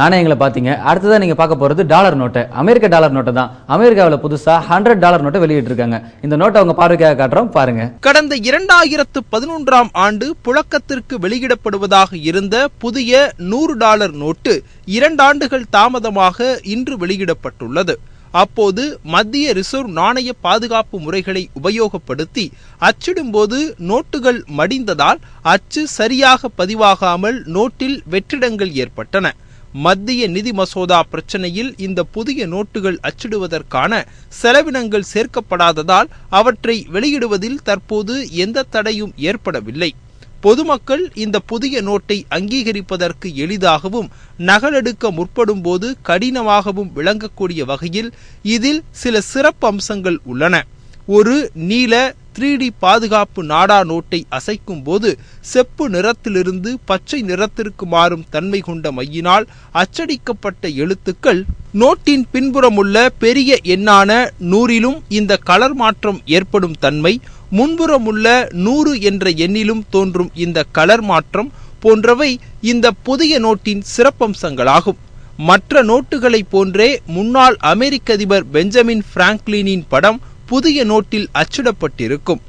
நாணயங்களை பார்த்தீங்க. அடுத்ததாக நீங்கள் பார்க்க போகிறது டாலர் நோட்டை. அமெரிக்க டாலர் நோட்டை தான். அமெரிக்காவில் புதுசாக ஹண்ட்ரட் டாலர் நோட்டை வெளியிட்டிருக்காங்க. இந்த நோட்டை அவங்க பார்வைக்காக காட்டுறோம். பாருங்க. கடந்த இரண்டாயிரத்து பதினொன்றாம் ஆண்டு புழக்கத்திற்கு வெளியிடப்படுவதாக இருந்த புதிய நூறு டாலர் நோட்டு இரண்டாண்டுகள் தாமதமாக இன்று வெளியிடப்பட்டுள்ளது. அப்போது மத்திய ரிசர்வ் நாணய பாதுகாப்பு முறைகளை உபயோகப்படுத்தி அச்சிடும்போது நோட்டுகள் மடிந்ததால் அச்சு சரியாக பதிவாகாமல் நோட்டில் வெற்றிடங்கள் ஏற்பட்டன. மத்திய நிதி மசோதா பிரச்சனையில் இந்த புதிய நோட்டுகள் அச்சிடுவதற்கான செலவினங்கள் சேர்க்கப்படாததால் அவற்றை வெளியிடுவதில் தற்போது எந்த தடையும் ஏற்படவில்லை. பொதுமக்கள் இந்த புதிய நோட்டை அங்கீகரிப்பதற்கு எளிதாகவும் நகலெடுக்க முற்படும் போது கடினமாகவும் விளங்கக்கூடிய வகையில் இதில் சில சிறப்பு அம்சங்கள் உள்ளன. ஒரு நீல த்ரீ டி பாதுகாப்பு நாடா நோட்டை அசைக்கும் போது செப்பு நிறத்திலிருந்து பச்சை நிறத்திற்கு மாறும் தன்மை கொண்ட மையினால் அச்சடிக்கப்பட்ட எழுத்துக்கள் நோட்டின் பின்புறமுள்ள பெரிய எண்ணான நூறிலும் இந்த கலர் மாற்றம் ஏற்படும் தன்மை முன்புறமுள்ள நூறு என்ற எண்ணிலும் தோன்றும் இந்த கலர் மாற்றம் போன்றவை இந்த புதிய நோட்டின் சிறப்பம்சங்களாகும். மற்ற நோட்டுகளைப் போன்றே முன்னாள் அமெரிக்க அதிபர் பெஞ்சமின் பிராங்க்லினின் படம் புதிய நோட்டில் அச்சிடப்பட்டிருக்கும்.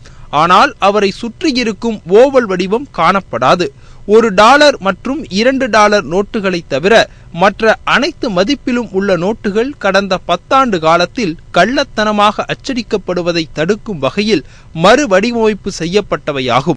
ஆனால் அவரை சுற்றியிருக்கும் ஓவல் வடிவம் காணப்படாது. ஒரு டாலர் மற்றும் இரண்டு டாலர் நோட்டுகளை தவிர மற்ற அனைத்து மதிப்பிலும் உள்ள நோட்டுகள் கடந்த பத்தாண்டு காலத்தில் கள்ளத்தனமாக அச்சடிக்கப்படுவதை தடுக்கும் வகையில் மறுவடிவமைப்பு செய்யப்பட்டவையாகும்.